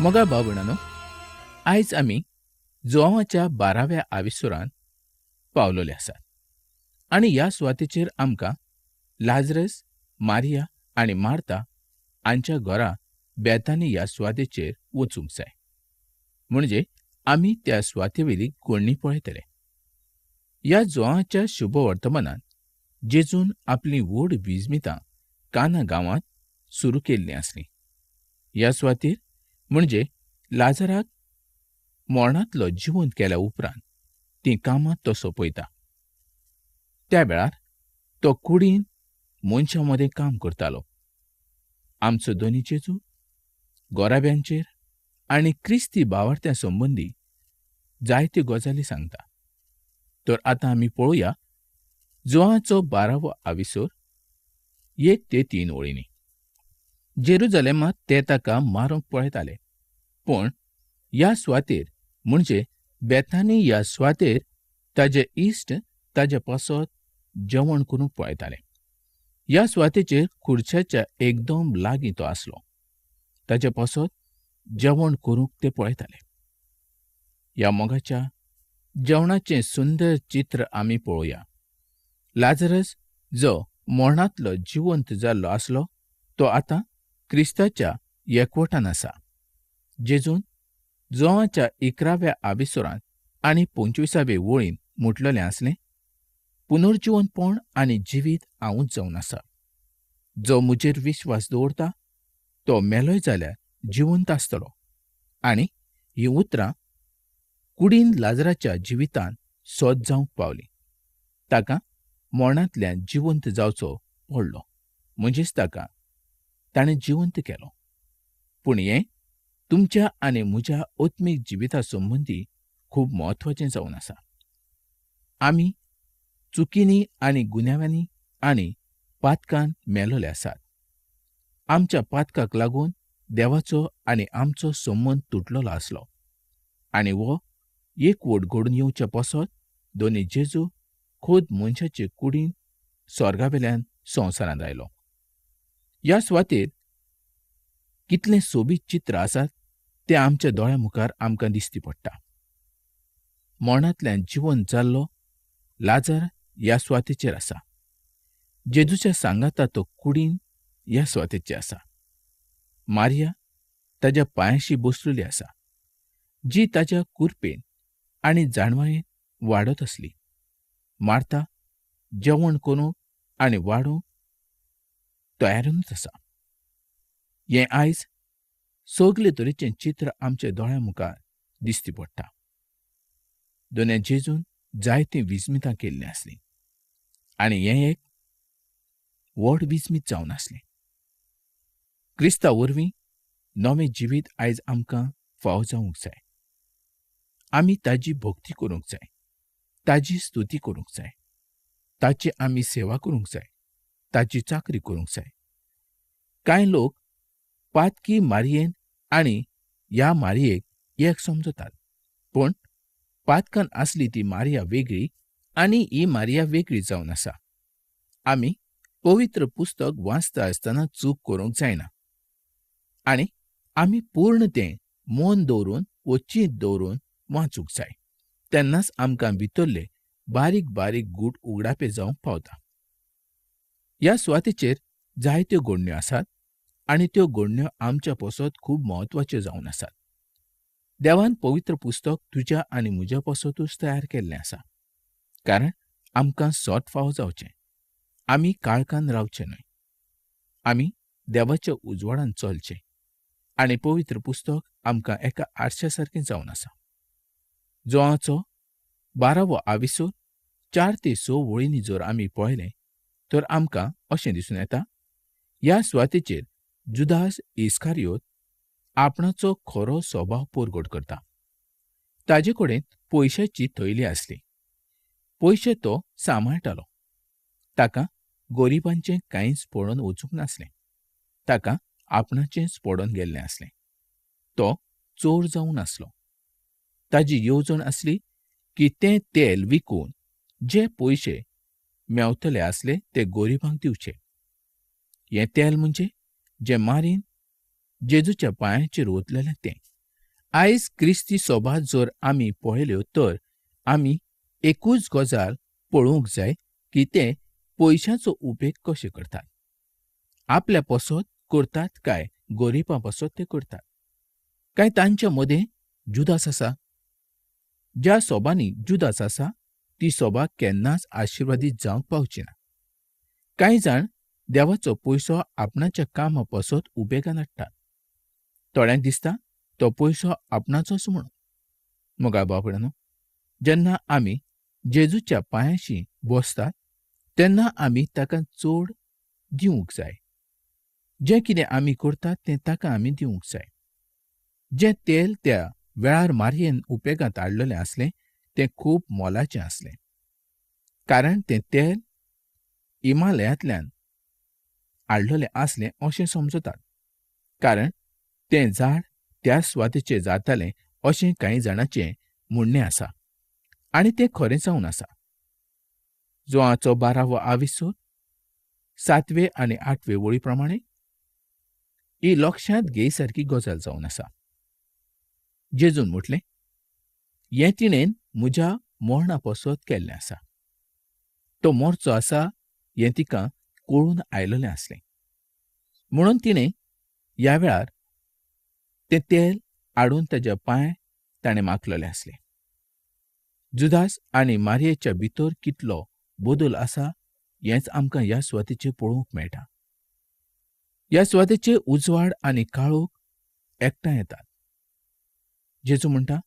मोगा बाबणानो आयज आमी जुवांवाच्या बाराव्या आविसुरांत पावलोले आसात. आनी ह्या सुवातेचेर आमकां लाजरस मारिया आनी मार्ता हांच्या घरा बेतानी ह्या सुवातेचेर वचूंक जाय. म्हणजे आमी त्या सुवातेवेली कोण्णी पळयतले. ह्या जुवांच्या शुभवर्तमानांत जेजून आपली व्हड विजमितां काना गांवांत सुरू केल्लीं आसलीं. ह्या सुवातेर म्हणजे लाजराक मरणांतलो जिवंत केल्या उपरांत तीं कामां तो सोंपयता. त्या वेळार तो कुडीन मनशां मदें काम करतालो. आमचो दोनी चेचू गोराब्यांचेर आनी क्रिस्ती भावार्थ्यां संबंदी जायत्यो गजाली सांगता. तर आतां आमी पळोवया जुआचो बारावो आविसोर एक ते तीन वळींनी जेरुजलेमांत ते ताका मारूंक पळयताले पूण ह्या सुवातेर म्हणजे बेथानी ह्या सुवातेर ताजे इश्ट ताजे पासत जेवण करूंक पळयताले ह्या सुवातेचेर खुर्च्याच्या एकदम लागीं तो आसलो ताचे पासत जेवण करूंक ते पळयताले ह्या मोगाच्या जेवणाचें सुंदर चित्र आमी पळोवया लाजरस जो मरणांतलो जिवंत जाल्लो आसलो तो आतां क्रिस्ताच्या एकवटान आसा जेजून जोवाच्या इकराव्या आविसुरांत आनी पंचविसावे वळीन म्हटलेलें आसलें पुनर्जिवनपण आनी जिवीत हांवूच जावन आसा. जो म्हजेर विश्वास दवरता तो मेलोय जाल्यार जिवंत आसतलो. आनी हीं उतरां कुडीन लाजराच्या जिवितांत सोद जावंक पावलीं. ताका मरणांतल्यान जिवंत जावचो पडलो. म्हणजेच ताका ताणें जिवंत केलो. पूण हें तुमच्या आनी म्हज्या अत्मीक जिविता संबंदी खूब म्हत्वाचें जावन आसा आमी चुकींनी आनी गुन्यांवांनी आनी पातकान मेलोले आसात आमच्या पातकाक लागून देवाचो आनी आमचो संबंद तुटलेलो आसलो आनी हो एकवट घडून येवचे पसत दोनी जेजू खोद मनशाचे कुडीन स्वर्गावेल्यान संवसारांत आयलो. ह्या सुवातेर कितलें सोबीत चित्र आसात तें आमच्या दोळ्या मुखार आमकां दिश्टी पडटा. मोणांतल्यान जिवन जाल्लो लाजार ह्या सुवातेचेर आसा. जेजूच्या सांगाता तो कुडीन ह्या सुवातेचेर आसा. मारिया ताच्या पांयाशी बसलेली आसा जी ताच्या कुरपेन आनी जाणवायेन वाडत आसली मार्ता जेवण करूंक आनी वाडूंक तयारूनच आसा हें आयज सगले तरेचें चित्र आमच्या दोळ्या मुखार दिश्टी पडटा. दोनें जेजून जायतीं विस्मितां केल्लीं आसलीं आनी हें एक व्हड विस्मीत जावन आसलें क्रिस्ता वरवीं नवें जिवीत आयज आमकां फावो जावंक जाय आमी ताजी भक्ती करूंक जाय. ताजी स्तुती करूंक जाय. ताची आमी सेवा करूंक जाय. ताची चाकरी करूंक जाय. कांय लोक पातकी मारयेन आनी ह्या मारयेक एक समजतात पूण पातकान आसली ती मारिया वेगळी आनी ही मारिया वेगळी जावन आसा. आमी पवित्र पुस्तक वाचता आसतना चूक करूंक जायना. आनी आमी पूर्ण तें मन दवरून वो चीत दवरून वाचूंक जाय. तेन्नाच आमकां भितरले बारीक बारीक गूट उगडापे जावंक पावता. ह्या सुवातेचेर जायत्यो गोडण्यो आसात आनी त्यो गोडण्यो आमच्या पसत खूब म्हत्वाच्यो जावन आसात. देवान पवित्र पुस्तक तुज्या आनी म्हज्या पसतूच तयार केल्लें आसा. कारण आमकां सोट फावो जावचें. आमी काळखान रावचे न्हय. आमी देवाच्या उजवाडान चलचें. आनी पवित्र पुस्तक आमकां एका आरशा सारकें जावन आसा. जोआचो बारावो आविसूर चार ते स वळींनी जर आमी पळयलें तर आमकां अशें दिसून येता ह्या सुवातेचेर जुदास इस्कारियोत आपणाचो खरो स्वभाव पोरगोट करता. ताजे कडेन पयशांची थैली आसली. पयशे तो सांबाळटालो. ताका गोरिबांचें कांयच पडोन वचूंक नासलें. ताका आपणाचेंच पडोन गेल्लें आसलें. तो चोर जावं नासलो ताजी येवजण आसली की तें तेल विकून जे पयशे मेवतले आसले ते गोरिबांक दिवचे. हें तेल म्हणजे जें मारीन जेजूच्या पांयांचेर ओतलेलें तें. आयज क्रिस्ती सोबा जर आमी पळयल्यो तर आमी एकूच गजाल पळोवंक जाय की ते पयशांचो उपेग कशे करतात. आपल्या पसत करतात काय गोरिबां पसत ते करतात. काय तांच्या मदें जुदास आसा? ज्या सोबांनी जुदास आसा ती सोबा केन्नाच आशिर्वादीत जावंक पावची ना कांय जाण देवाचो पयसो आपणाच्या काम पसत उपेगान हाडटात. थोड्यांक दिसता तो पयसो आपणाचोच म्हणून. मोगा बाबड्यानो जेन्ना आमी जेजूच्या पांयाशी बसतात तेन्ना आमी ताका चड दिवंक जाय. जें कितें आमी करतात तें ताका आमी दिवंक जाय. जें तेल त्या वेळार मारयेन उपेगांत हाडलेलें आसलें तें खूब मोलाचें आसलें कारण तें तेल हिमालयांतल्यान हाडलोलें आसलें अशें समजतात. कारण तें झाड त्या सुवातेचें जातालें अशें कांय जाणांचें म्हणणें आसा आनी तें खरें जावन आसा जोआचो बारावो आविसूर सातवे आनी आठवे वळी प्रमाणे ही लक्षांत घेयसारकी गजाल जावन आसा जेजून म्हटलें हें तिणेन म्हज्या मोरणा पसत केल्लें आसा. तो मोरचो आसा हें तिका कळून आयलोलें आसलें. म्हणून तिणें ह्या वेळार तें तेल हाडून ताच्या पांय ताणें माखलेले आसले. जुदास आनी मारयेच्या भितर कितलो बदल आसा हेंच आमकां ह्या सुवातेचेर पळोवंक मेळटा. ह्या सुवातेचे उजवाड आनी काळोख एकठांय येतात. जेजू म्हणटा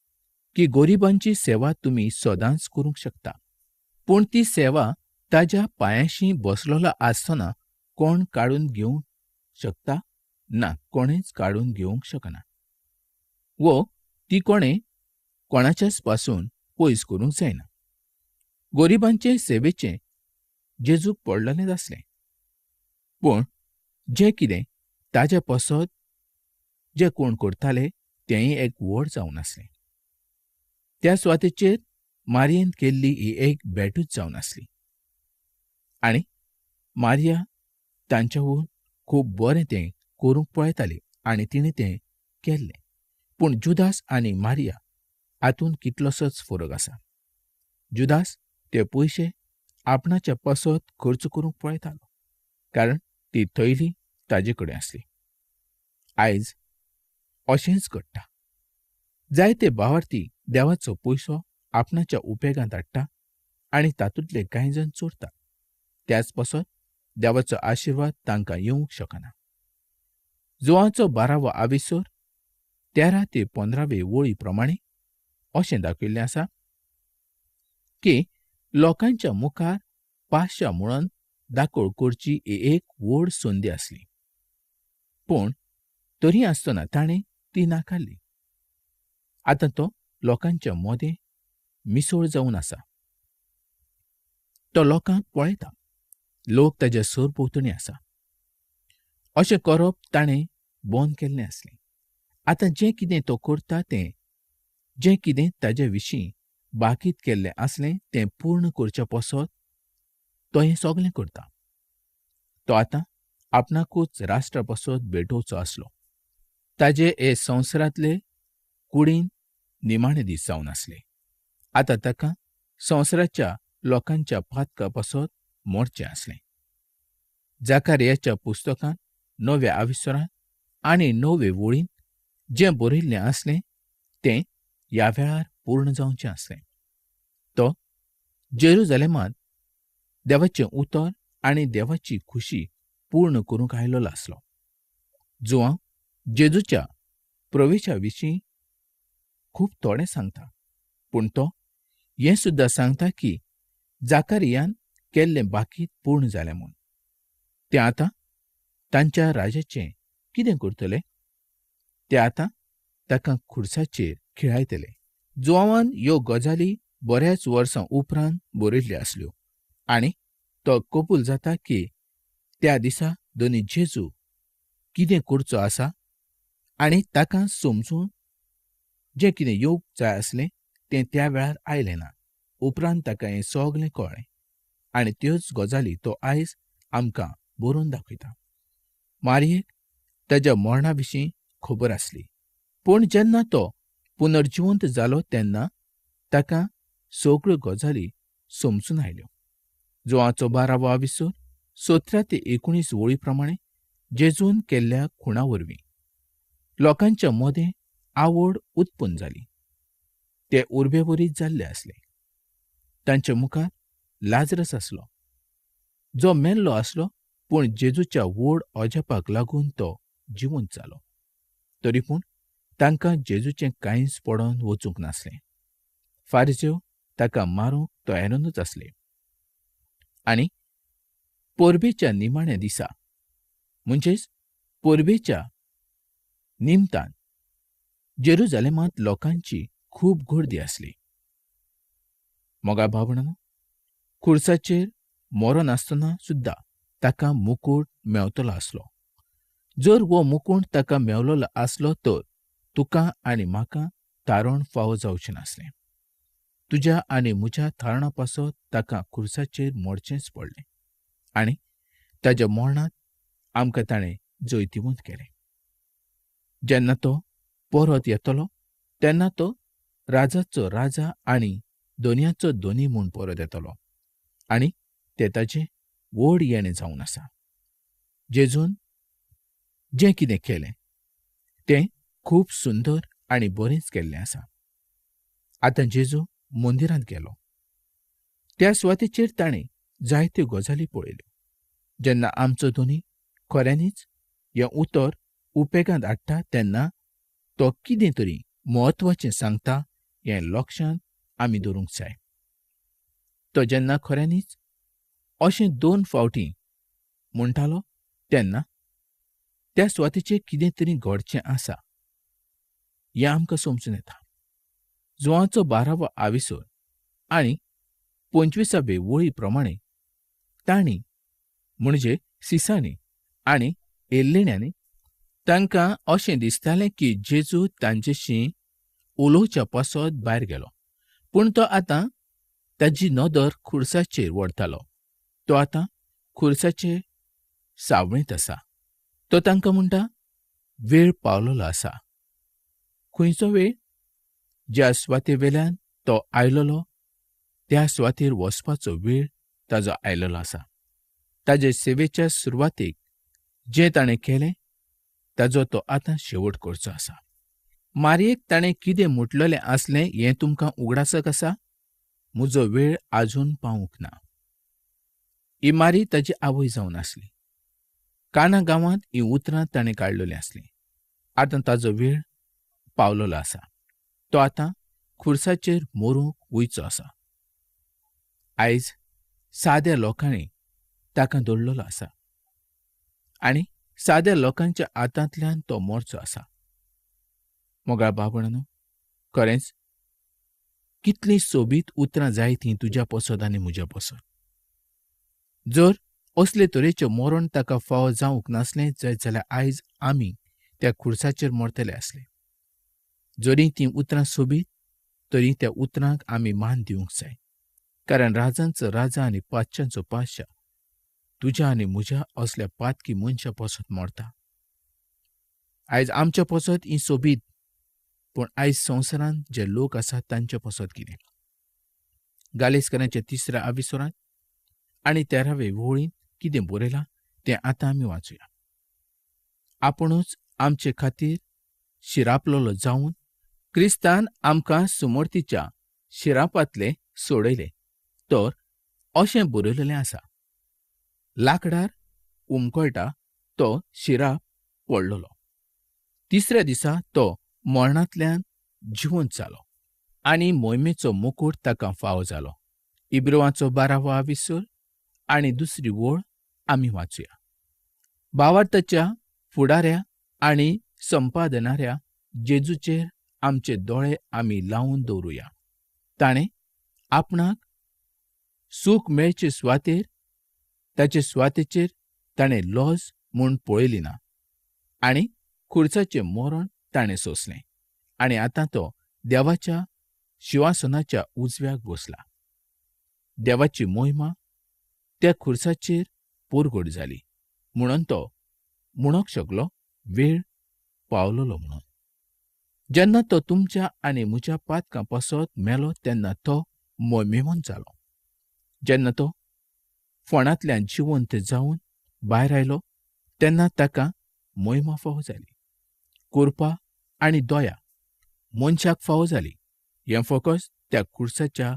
की गोरिबांची सेवा तुमी सदांच करूंक शकता. पूण ती सेवा ताज्या पांयाशी बसलोलो आसतना कोण काडून घेवंक शकता? ना कोणेच काडून घेवंक शकना. वो ती कोणे कोणाच्याच पासून पयस करूंक जायना. गोरिबांचे सेवेचें जेजूक पडलेलेंच आसलें. पूण जें कितें ताज्या पसत जे कोण करताले तेंय एक व्हड जावन आसलें. त्या सुवातेचेर मारयेन केल्ली ही एक भेटूच जावन आसली. आनी मारिया तांच्याहून खूब बरें तें करूंक पळयताली आनी तिणें तें केल्लें. पूण जुदास आनी मारिया हातूंत कितलोसोच फरक आसा. जुदास ते पयशे आपणाच्या पसत खर्च करूंक पळयतालो कारण ती थैली ताजे कडेन आसली. आयज अशेंच घडटा. जायते भावार्थी देवाचो पयसो आपणाच्या उपेगांत हाडटा आनी तातूंतले कांय जण चोरता. त्याच पसत देवाचो आशिर्वाद तांकां येवंक शकना. जुवांचो बारावो आविसोर तेरा ते पंदरावे वळी प्रमाणे अशें दाखयिल्लें आसा की लोकांच्या मुखार पाशा म्हणून दाखोळ करची ही एक व्हड संदी आसली. पूण तरी आसतना ताणें ती नाकारली. आतां तो लोकांच्या मोदें मिसळ जावन आसा. तो लोकांक पळयता लोक ताच्या सरभोंवतणी आसा. अशें करप ताणें बंद केल्लें आसलें. आतां जें कितें तो करता तें जें कितें ताचे विशीं बाकीत केल्लें आसलें तें पूर्ण करचे पसत तो हें सगलें करता. तो आतां आपणाकूच राष्ट्रापसत भेटोवचो आसलो. ताजे हे संवसारांतले कुडीन निमाणे दीस जावन आसले आतां ताका संवसाराच्या लोकांच्या पातका पासत मोडचें आसलें जाकारियाच्या पुस्तकांत नव्या आविश्वरांत आनी नवे वळींत जें बरयल्लें आसलें तें ह्या वेळार पूर्ण जावचें आसलें तो जेरुजलेमांत देवाचें उतर आनी देवाची खुशी पूर्ण करूंक आयलोलो आसलो जुवां जेजूच्या प्रवेशा विशीं खूब थोडें सांगता. पूण तो हें सुद्दां सांगता की जाकारियान केल्लें बाकीत पूर्ण जालें म्हूण ते आतां तांच्या राजाचें कितें करतले? ते आतां ताका खुर्साचेर खिळायतले. जुवावान ह्यो गजाली बऱ्याच वर्सां उपरांत बरयल्ल्यो आसल्यो. आनी तो कबूल जाता की त्या दिसा दोनी जेजू कितें करचो आसा? आनी ताका समजून जें कितें येवंक जाय आसलें तें त्या वेळार आयलें ना. उपरांत ताका हें सगलें कळ्ळें. आनी त्योच गजाली तो आयज आमकां बरोवन दाखयता. मारयेक ताच्या मरणा विशीं खबर आसली. पूण जेन्ना तो पुनर्जिवंत जालो तेन्ना ताका सगळ्यो गजाली समजून आयल्यो. जोआचो बारावो आविसोर सतरा ते एकुणीस वळी प्रमाणे जेजून केल्ल्या खुणा वरवीं. लोकांच्या मदें आवड उत्पन्न जाली ते उर्बेवरीत जाल्ले आसले तांच्या मुखार लाजरस आसलो जो मेल्लो आसलो पूण जेजूच्या व्हड अजापाक लागून तो जिवंत जालो तरी पूण तांकां जेजूचें कांयच पडोन वचूंक नासलें. फारजेव ताका मारूंक तयारूनच आसले आनी पोरबेच्या निमाण्या दिसा म्हणजेच पोरबेच्या निमतान जेरुजालेमांत लोकांची खूब गर्दी आसली मोगा भावणां खुर्साचेर मरण आसतना सुद्दां ताका मुकूट मेवतलो आसलो जर वो मुकूट ताका मेवलोलो आसलो तर तुका आनी म्हाका तारण फावो जावचें नासलें. तुज्या आनी म्हज्या थारणा पासो ताका खुर्साचेर मोडचेंच पडलें. आनी ताच्या मोरणांत आमकां ताणें जैतिवंत केलें. जेन्ना तो परत येतलो तेन्ना तो राजाचो राजा आनी दोनयाचो दोनी म्हूण परत येतलो. आनी ते ताचें व्हड येणें जावन आसा. जेजून जें कितें केलें तें खूब सुंदर आनी बरेंच केल्लें आसा. आतां जेजू मंदिरांत गेलो. त्या सुवातेचेर ताणें जायत्यो गजाली पळयल्यो जेन्ना आमचो दोनी खऱ्यांनीच हें उतर उपेगांत हाडटा तेन्ना तो कितें तरी म्हत्वाचें सांगता हें लक्षांत आमी दवरूंक जाय. तो जेन्ना खऱ्यांनीच अशें दोन फावटीं म्हणटालो तेन्ना त्या सुवातेचें कितें तरी घडचें आसा. हें आमकां समजून येता. जुवांचो बारावो आविसोर आनी पंचवीसावे वळी प्रमाणे तांणी म्हणजे सिसांनी आनी एल्लेण्यांनी तांकां अशें दिसतालें की जेजू तांचेशी उलोवच्या पासत भायर गेलो. पूण तो आतां ताजी नदर खुर्साचेर व्हरतालो तो आतां खुर्साचे सावळेंत आसा. तो तांकां म्हणटा वेळ पावलोलो आसा. खंयचो वेळ? ज्या सुवाते वेल्यान तो आयलोलो त्या सुवातेर वचपाचो वेळ ताजो आयलोलो आसा. ताजे सेवेच्या सुरवातेक जें ताणें केलें ताजो तो आतां शेवट करचो आसा. मारयेक ताणें कितें म्हटलेलें आसलें हें तुमकां उगडासक आसा? म्हजो वेळ आजून पावूंक ना. ही मारी ताची आवय जावन आसली. काना गांवांत ही उतरां ताणें काडलेलीं आसलीं. आतां ताजो वेळ पावलोलो आसा. तो आतां खुर्साचेर मरूंक वयचो आसा. आयज साद्या लोकांनी ताका दडलेलो आसा. आनी साद्या लोकांच्या हातांतल्यान तो मोर्चो आसा. मोगाळ बाबणानो खरेंच कितलीं सोबीत उतरां जाय तीं तुज्या पसत आनी म्हज्या पसत जर असले तरेचें मरण ताका फावो जावंक नासलें जायत जाल्यार आयज आमी त्या खुर्साचेर मरतले आसले. जरी तीं उतरां सोबीत तरी त्या उतरांक आमी मान दिवंक जाय. कारण राजांचो राजा आनी पातच्यांचो पातशा तुज्या आनी म्हज्या असल्या पातकी मनशा पसत मरता आयज आमच्या पसत ही सोबीत पूण आयज संवसारांत जे लोक आसात तांचे पसत कितें गालेस्करांच्या तिसऱ्या आविसरांत आनी तेरावे वळींत कितें बरयलां तें आतां आमी वाचुया. आपुणूच आमचे खातीर शिरापलोलो जावन क्रिस्तान आमकां सुमर्थीच्या शिरापांतले सोडयले तर अशें बरयलेलें आसा. लांकडार उमकळटा तो शिराप पडलोलो. तिसऱ्या दिसा तो मरणांतल्यान जिवंत जालो आनी मोहिमेचो मुकूट ताका फावो जालो इब्रोवाचो बारावो विसर आनी दुसरी ओळ आमी वाचुया. भावार्थाच्या फुडाऱ्या आनी संपादनाऱ्या जेजूचेर आमचे दोळे आमी लावन दवरुया. ताणें आपणाक सूख मेळचे सुवातेर ताचे सुवातेचेर ताणें लॉज म्हूण पळयली ना. आनी खुर्साचें मोरण ताणें सोंसलें. आनी आतां तो देवाच्या शिवासनाच्या उजव्याक बसला. देवाची मोहिमा त्या खुर्साचेर पोरगोड जाली. म्हणून तो म्हणोंक शकलो वेळ पावलोलो म्हणून. जेन्ना तो तुमच्या आनी म्हज्या पातकां पासत मेलो तेन्ना तो मोमिमोन जालो. जेन्ना तो फोंडांतल्यान जिवंत जावन भायर आयलो तेन्ना ताका मोहिमा फावो हो जाली कुरपा आनी दोया मनशाक फावो जाली हें फकत त्या खुर्साच्या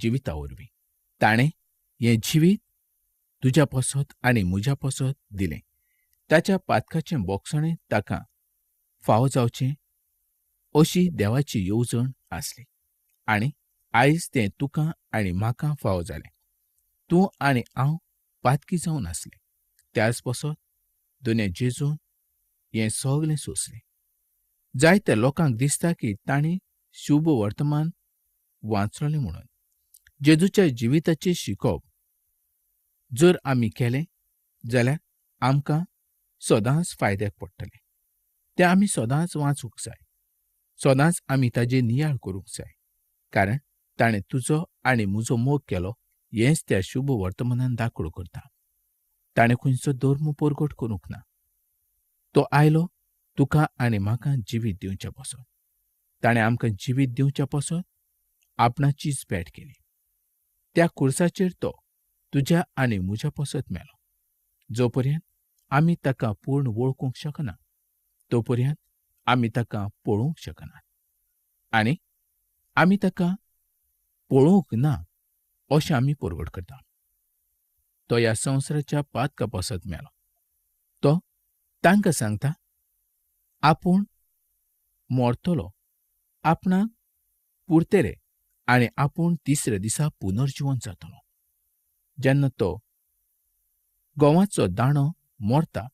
जिविता वरवीं ताणें हें जिवीत तुज्या पासत आनी म्हज्या पासत दिलें. ताच्या पातकाचें बोगसणें ताका फावो जावचें. अशी देवाची येवजण आसली आनी आयज तें तुका आनी म्हाका फावो जालें तूं आनी हांव पातकी जावन आसले त्याच पासत दुने जेजून हें सगलें सोंसलें. जायत्या लोकांक दिसता की तांणी शुभ वर्तमान वाचलोलें म्हणून. जेजूच्या जिविताचें शिकोवप जर आमी केलें जाल्यार आमकां सदांच फायद्याक पडटलें. तें आमी सदांच वाचूंक जाय. सदांच आमी ताजे नियाळ करूंक जाय. कारण ताणें तुजो आनी म्हजो मोग केलो हेंच त्या शुभ वर्तमानान दाखलो करता. ताणें खंयचो धर्म परगट करूंक ना. तो आयलो तुका आनी म्हाका जिवीत दिवच्या पासत ताणें आमकां जिवीत दिवच्या पासत आपणाचीच भेट केली. त्या कुर्साचेर तो तुज्या आनी म्हज्या पासत मेलो. जो पर्यंत आमी ताका पूर्ण वळखूंक शकना तो पर्यंत आमी ताका पळोवंक शकनात आनी आमी ताका पळोवंक ना अशें आमी परवड करता. तो ह्या संवसाराच्या पातका पासत मेलो. तो तांकां सांगता आपूण मोरतलो. आपणाक पुरतेरे आनी आपूण तिसऱ्या दिसा पुनर्जिवन जातलो. जेन्ना तो गोवाचो दाणो मोरता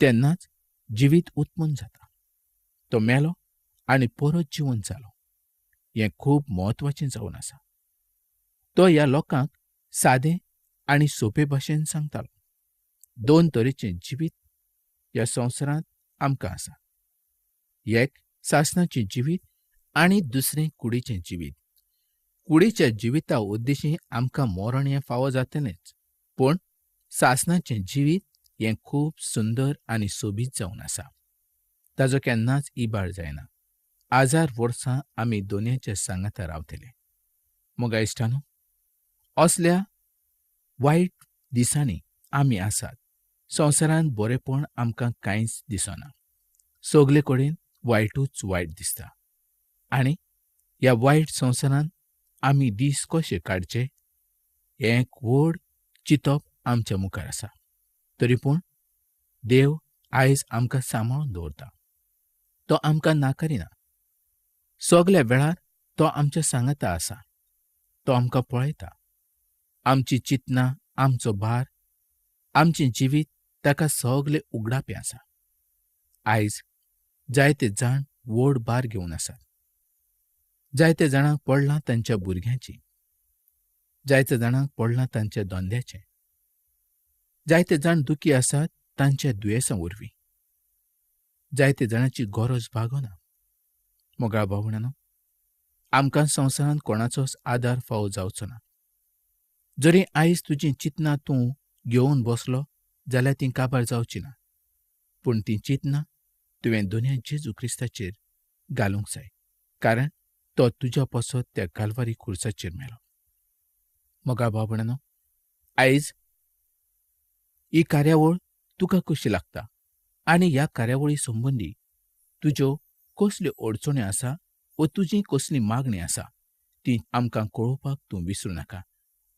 तेन्नाच जिवीत उत्पन्न जाता. तो मेलो आनी परत जिवन जालो हें खूब म्हत्वाचें जावन आसा. तो ह्या लोकांक सादें आनी सोंपे भाशेन सांगतालो. दोन तरेचें जिवीत ह्या संवसारांत आमकां आसा. एक सासणाचें जिवीत आनी दुसरें कुडीचें जिवीत. कुडीच्या जिविता उद्देशी आमकां मोरण हें फावो जातलेंच पूण सासणाचें जिवीत हें खूब सुंदर आनी सोबीत जावन आसा. ताजो केन्नाच इबाड जायना. आजार वर्सां आमी दोनयेच्या सांगाता रावतले. मोगा इश्टानो असल्या वायट दिसांनी आमी आसात. संवसारांत बरेपण आमकां कांयच दिसना. सगले कडेन वायटूच वायट दिसता. आनी ह्या वायट संवसारांत आमी दीस कशे काडचे हें एक व्हड चिंतप आमच्या मुखार आसा. तरी पूण देव आयज आमकां सांबाळून दवरता. तो आमकां नाकारिना. सगल्या वेळार तो आमच्या सांगाता आसा. तो आमकां पळयता. आमची चिंतना आमचो भार आमचें जिवीत ताका सगलें उगडापें आसा. आयज जायते जाण व्हड भार घेवन आसात. जायते जाणांक पडलां तांच्या भुरग्यांची. जायते जाणांक पडलां तांच्या धंद्याचें. जायते जाण दुखी आसात तांच्या दुयेंसां वरवीं जायते जाणांची गरज भागना. मोगाळ भावणानो आमकां संवसारांत कोणाचोच आदार फावो जावचो ना. जरी आयज तुजीं चिंतनां तूं घेवन बसलो जाल्यार तीं काबार जावचीं ना. पूण तीं चिंतनां तुवें दुनिया जेजू क्रिस्ताचेर घालूंक जाय. कारण तो तुज्या पसत त्या कालवारी खुर्साचेर मेलो. मोगा भावणानो आयज ही कार्यावळ तुका कशी लागता? आनी ह्या कार्यावळी संबंदी तुज्यो कसल्यो अडचण्यो आसा व तुजी कसली मागणी आसा? ती आमकां कळोवपाक तूं विसरूं नाका.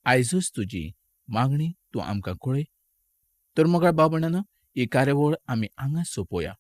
आयजच तुजी मागणी तूं आमकां कळय. तर मोगाळ बाबणान ही कार्यावळ आमी हांगाच सोंपोवया.